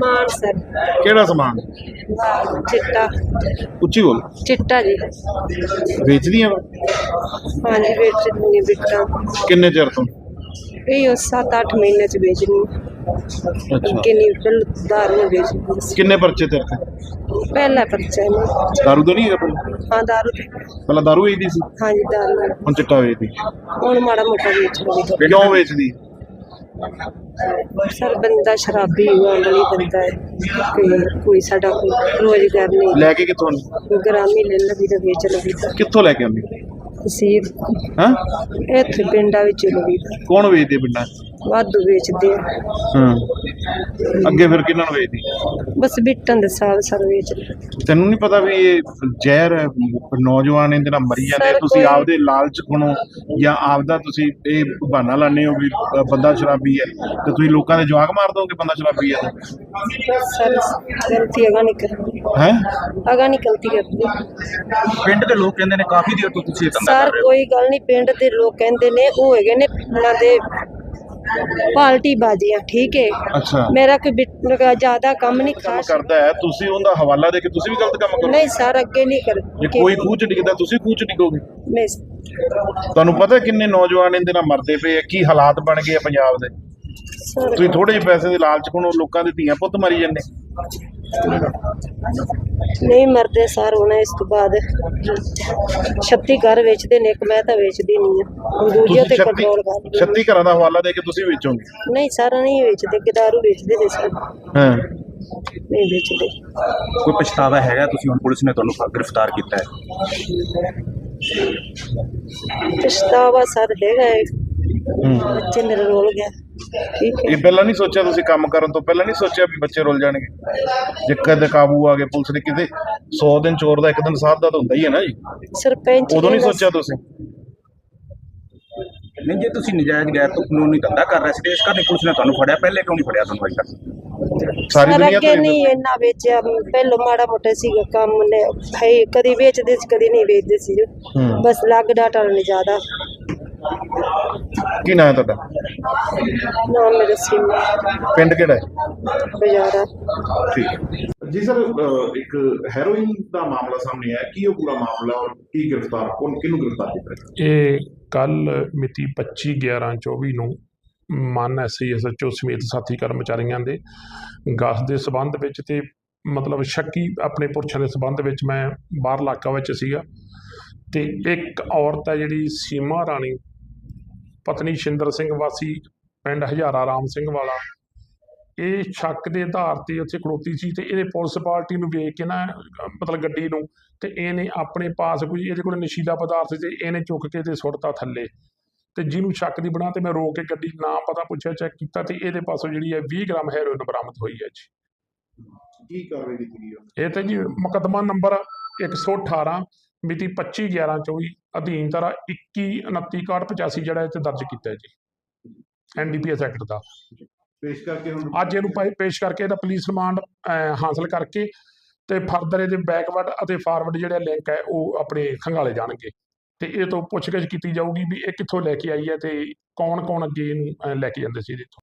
ਮਾਨ sir. ਕਿਹੜਾ ਸਮਾਨ? ਚਿੱਟਾ। ਉੱਚੀ ਬੋਲ। ਚਿੱਟਾ ਜੀ। ਵੇਚਦੀਆਂ ਵਾ? ਹਾਂਜੀ ਵੇਚ ਦਿੰਦੀ ਬਿੱਟਾ। ਕਿੰਨੇ ਚਿਰ ਤੋਂ? ਇਹ 7-8 ਮਹੀਨੇ ਚ ਵੇਚਣੀ ਅੱਛਾ। ਕਿੰਨੀ ਦਾਰੂ ਵੇਚਦੀ ਸੀ। ਕਿੰਨੇ ਪਰਚੇ ਤੇਰੇ ਤੇ? ਪਹਿਲਾ ਪਰਚਾ ਹੈ ਨਾ। ਦਾਰੂ ਤਾਂ ਨਹੀਂ ਹੈਗਾ ਪਹਿਲਾਂ ਹਾਂ ਦਾਰੂ ਤੇ ਪਹਿਲਾਂ ਦਾਰੂ ਵੇਚਦੀ ਸੀ? ਹਾਂਜੀ ਦਾਰੂ ਹੁਣ ਚਿੱਟਾ ਵੇਚਦੀ। ਹੁਣ ਮਾੜਾ ਮੋਟਾ ਵੇਚ ਲਈ ਕਿਉਂ ਵੇਚਦੀ? ਸਰ ਬੰਦਾ ਸ਼ਰਾਬੀ ਹੋਣ ਵਾਲੀ ਬੰਦਾ ਹੈ। ਕੋਈ ਕੋਈ ਸਾਡਾ ਕੋਈ ਰੋਜ਼ਗਾਰ ਨਹੀਂ। ਲੈ ਕੇ ਕਿੱਥੋਂ ਆਉਂਦੀ? ਗ੍ਰਾਮੀ ਲੈ ਲਵੀ ਤਾਂ ਵੇਚ ਲਵੀ ਕਿੱਥੋਂ ਲੈ ਕੇ ਆਉਂਦੀ? ਸੀ ਹਾਂ? ਇੱਥੇ ਪਿੰਡਾਂ ਵਿੱਚ ਲਵੀ ਕੌਣ ਵੇਚਦੇ ਪਿੰਡਾਂ 'ਚ? ਵਾਧੂ ਵੇਚਦੇ ਆ। ਹਾਂ। ਅੱਗੇ ਫਿਰ ਕਿਹਨਾਂ ਨੂੰ ਵੇਚਦੀ? ਬਸ ਬਿੱਟਾਂ ਦੇ ਸਾਲ ਸਰ ਵੇਚ ਲਏ। ਤੈਨੂੰ ਨਹੀਂ ਪਤਾ ਵੀ ਇਹ ਜ਼ਹਿਰ ਹੈ, ਨੌਜਵਾਨ ਇਹਦੇ ਨਾਲ ਮਰੀ ਜਾਂਦੇ ਸਰ, ਤੁਸੀਂ ਕੋਈ- ਆਪਦੇ ਲਾਲਚ ਖਣੋ ਜਾਂ ਆਪਦਾ ਤੁਸੀਂ ਇਹ ਬਹਾਨਾ ਲਾਣੇ ਹੋ ਵੀ ਅ, ਬੰਦਾ ਸ਼ਰਾਬੀ ਹੈ। ਤੇ ਤੁਸੀਂ ਲੋਕਾਂ ਦੇ ਜਵਾਕ ਮਾਰ ਦੋਗੇ ਬੰਦਾ ਸ਼ਰਾਬੀ ਹੈ ਸਰ ਗਲਤੀ ਅਗਾ ਨਹੀਂ ਕਰਦੀ ਹੈ? ਅਗਾ ਨਹੀਂ ਗਲਤੀ ਕਰਦੀ ਪਿੰਡ ਦੇ ਲੋਕ ਕਹਿੰਦੇ ਨੇ ਕਾਫੀ ਦੇਰ ਤੋਂ ਤੁਸੀਂ ਇਹ ਧੰਦਾ ਸਰ ਕਰ ਰਹੇ ਹੋ। ਕੋਈ ਗੱਲ ਨਹੀਂ। ਪਿੰਡ ਦੇ ਲੋਕ ਕਹਿੰਦੇ ਨੇ ਉਹ ਹੈਗੇ ਨੇ ਉਹਨਾਂ ਦੇ ਪਾਲਟੀ ਬਾਜੀਆਂ ਠੀਕ ਹੈ ਅੱਛਾ। ਮੇਰਾ ਕੋਈ ਜ਼ਿਆਦਾ ਕੰਮ ਨਹੀਂ ਖਾਸ ਕਰਦਾ ਹੈ। ਤੁਸੀਂ ਉਹਦਾ ਹਵਾਲਾ ਦੇ ਕੇ ਤੁਸੀਂ ਵੀ ਗਲਤ ਕੰਮ ਕਰੋ ਨਹੀਂ ਸਰ ਅੱਗੇ ਨਹੀਂ ਕਰ ਜੇ ਕੋਈ ਖੂਹ ਚ ਡਿੱਗਦਾ ਤੁਸੀਂ ਖੂਹ ਚ ਡਿੱਗੋਗੇ? ਨਹੀਂ ਤੁਹਾਨੂੰ ਪਤਾ ਕਿੰਨੇ ਨੌਜਵਾਨ ਇਹਦੇ ਨਾਲ ਮਰਦੇ ਪਏ ਆ? ਕੀ ਹਾਲਾਤ ਬਣ ਗਏ ਆ ਪੰਜਾਬ ਦੇ? ਤੁਸੀਂ ਥੋੜੇ ਜਿਹੇ ਪੈਸੇ ਦੇ ਲਾਲਚ ਕੋਲੋਂ ਲੋਕਾਂ ਦੇ ਧੀਆਂ ਪੁੱਤ ਮਰੀ ਜਾਂਦੇ। ਨਹੀਂ ਮਰਦੇ ਸਰ ਹੁਣ ਇਸ ਤੋਂ ਬਾਅਦ 36 ਘਰ ਵੇਚਦੇ ਨੇ ਇੱਕ ਮੈਂ ਤਾਂ ਵੇਚਦੀ ਨਹੀਂ ਆ ਦੂਜੇ ਤੇ ਕੰਟਰੋਲ 36 ਕਰ 36 ਘਰਾਂ ਦਾ ਹਵਾਲਾ ਦੇ ਕੇ ਤੁਸੀਂ ਵੇਚੋਗੇ? ਨਹੀਂ ਸਰ ਨਹੀਂ ਵੇਚਦੇ ਕਿਦਾਰੂ ਵੇਚਦੇ ਨੇ ਸਰ। ਹਾਂ। ਨਹੀਂ ਵੇਚਦੇ। ਕੋਈ ਪਛਤਾਵਾ ਹੈਗਾ? ਤੁਸੀਂ ਹੁਣ ਪੁਲਿਸ ਨੇ ਤੁਹਾਨੂੰ ਗ੍ਰਿਫਤਾਰ ਕੀਤਾ ਹੈ। ਪਛਤਾਵਾ ਸਰ ਹੈਗਾ ਹੈ। ਹੂੰ। ਬੱਚੇ ਮੇਰੇ ਰੋਲ ਗਿਆ। ਠੀਕ ਹੈ ਇਹ ਪਹਿਲਾਂ ਨਹੀਂ ਸੋਚਿਆ ਤੁਸੀਂ ਕੰਮ ਕਰਨ ਤੋਂ ਪਹਿਲਾਂ ਨਹੀਂ ਸੋਚਿਆ ਵੀ ਬੱਚੇ ਰੁੱਲ ਜਾਣਗੇ? ਜੇ ਕਦੇ ਕਾਬੂ ਆ ਗਏ ਪੁਲਿਸ ਨੇ ਕਿਤੇ 100 ਦਿਨ ਚੋਰ ਦਾ ਇੱਕ ਦਿਨ ਸਾਧ ਦਾ ਤਾਂ ਹੁੰਦਾ ਹੀ ਹੈ ਨਾ ਜੀ। ਸਰਪੰਚ ਉਦੋਂ ਨਹੀਂ ਸੋਚਿਆ ਤੁਸੀਂ? ਨਹੀਂ ਜੇ ਤੁਸੀਂ ਨਜਾਇਜ਼ ਗੈਰ ਤੋਂ ਕਾਨੂੰਨੀ ਧੰਦਾ ਕਰ ਰਹੇ ਸੀ ਤੇ ਇਸ ਕਰਕੇ ਪੁਲਿਸ ਨੇ ਤੁਹਾਨੂੰ ਫੜਿਆ ਪਹਿਲੇ ਕਿਉਂ ਨਹੀਂ ਫੜਿਆ ਤੁਹਾਨੂੰ ਅਜੇ ਤੱਕ? ਸਾਰੀ ਦੁਨੀਆ ਤੋਂ ਨਹੀਂ ਇੰਨਾ ਵੇਚਿਆ ਪਹਿਲੋਂ ਮਾੜਾ ਮੋਟਾ ਸੀਗਾ ਕੰਮ ਨੇ ਹੈ ਕਦੀ ਵੇਚਦੇ ਸੀ ਕਦੀ ਨਹੀਂ ਵੇਚਦੇ ਸੀ। ਬਸ ਲੱਗ ਡਾਟਾ ਨਹੀਂ ਜ਼ਿਆਦਾ। ਕੀ ਨਾਂ ਹੈ ਤੁਹਾਡਾ? ਨਾ ਮੇਰੇ ਸਿਮ ਪਿੰਡ ਕਿਹੜਾ ਹੈ? ਬਜ਼ਾਰਾ ਠੀਕ ਜੀ ਸਰ ਇੱਕ ਹੈਰੋਇਨ ਦਾ ਮਾਮਲਾ ਸਾਹਮਣੇ ਆਇਆ। ਕੀ ਉਹ ਪੂਰਾ ਮਾਮਲਾ ਔਰ ਕੀ ਗ੍ਰਿਫਤਾਰ ਕੌਣ ਕਿਹਨੂੰ ਗ੍ਰਿਫਤਾਰ ਕੀਤਾ? ਇਹ ਕੱਲ ਮਿਤੀ 25 11 24 ਨੂੰ ਮਨ ਐਸਐਚਓ ਸਮੇਤ ਸਾਥੀ ਕਰਮਚਾਰੀਆਂ ਦੇ ਗਸ ਦੇ ਸਬੰਧ ਵਿੱਚ ਤੇ ਮਤਲਬ ਸ਼ੱਕੀ ਆਪਣੇ ਪੁਰਸ਼ਾਂ ਦੇ ਸਬੰਧ ਵਿੱਚ ਮੈਂ ਬਾਹਰ ਇਲਾਕਾ ਵਿੱਚ ਸੀਗਾ। ਤੇ ਇੱਕ ਔਰਤ ਹੈ ਜਿਹੜੀ ਸੀਮਾ ਰਾਣੀ ਪਤਨੀ ਸ਼ਿੰਦਰ ਸਿੰਘ ਵਾਸੀ ਪਿੰਡ ਹਜ਼ਾਰਾ ਰਾਮ ਸਿੰਘ ਵਾਲਾ। ਇਹ ਸ਼ੱਕ ਦੇ ਆਧਾਰ ਤੇ ਉੱਥੇ ਖਲੋਤੀ ਸੀ ਤੇ ਇਹਨੇ ਪੁਲਿਸ ਪਾਰਟੀ ਨੂੰ ਵੇਖ ਕੇ ਨਾ ਮਤਲਬ ਗੱਡੀ ਨੂੰ ਤੇ ਇਹਨੇ ਆਪਣੇ ਪਾਸ ਕੋਈ ਇਹਦੇ ਕੋਲ ਨਸ਼ੀਲਾ ਪਦਾਰਥ ਸੀ ਤੇ ਇਹਨੇ ਚੁੱਕ ਕੇ ਤੇ ਸੁੱਟਤਾ ਥੱਲੇ। ਤੇ ਜਿਹਨੂੰ ਸ਼ੱਕ ਦੀ ਬਣਾ ਤੇ ਮੈਂ ਰੋਕ ਕੇ ਗੱਡੀ ਨਾ ਪਤਾ ਪੁੱਛਿਆ ਚੈੱਕ ਕੀਤਾ ਤੇ ਇਹਦੇ ਪਾਸੋਂ ਜਿਹੜੀ ਹੈ 20 ਗ੍ਰਾਮ ਹੈਰੋਇਨ ਬਰਾਮਦ ਹੋਈ ਹੈ ਜੀ। ਕੀ ਕਾਰਵਾਈ ਕੀਤੀ ਗਈ? ਇਹ ਤੇ ਜੀ ਮੁਕੱਦਮਾ ਨੰਬਰ 118 ਮਿਤੀ 25 11 24 ਅਧੀਨ ਧਾਰਾ 21 29 85 ਜਿਹੜਾ ਤੇ ਦਰਜ ਕੀਤਾ ਹੈ ਜੀ। ਐਨਡੀਪੀਐਸ ਐਕਟ ਦਾ। ਪੇਸ਼ ਕਰਕੇ ਹੁਣ ਅੱਜ ਇਹਨੂੰ ਪੇਸ਼ ਕਰਕੇ ਇਹਦਾ ਪੁਲਿਸ ਰਿਮਾਂਡ ਹਾਸਲ ਕਰਕੇ ਤੇ ਫਰਦਰ ਇਹਦੇ ਬੈਕਵਰਡ ਅਤੇ ਫਾਰਵਰਡ ਜਿਹੜੇ ਲਿੰਕ ਹੈ ਉਹ ਆਪਣੇ ਖੰਗਾਲੇ ਜਾਣਗੇ। ਤੇ ਇਹ ਤੋਂ ਪੁੱਛਗਿੱਛ ਕੀਤੀ ਜਾਊਗੀ ਵੀ ਇਹ ਕਿੱਥੋਂ ਲੈ ਕੇ ਆਈ ਹੈ ਤੇ ਕੌਣ ਕੌਣ ਅੱਗੇ ਇਹਨੂੰ ਲੈ ਕੇ ਜਾਂਦੇ ਸੀ ਇਹਦੇ ਤੋਂ।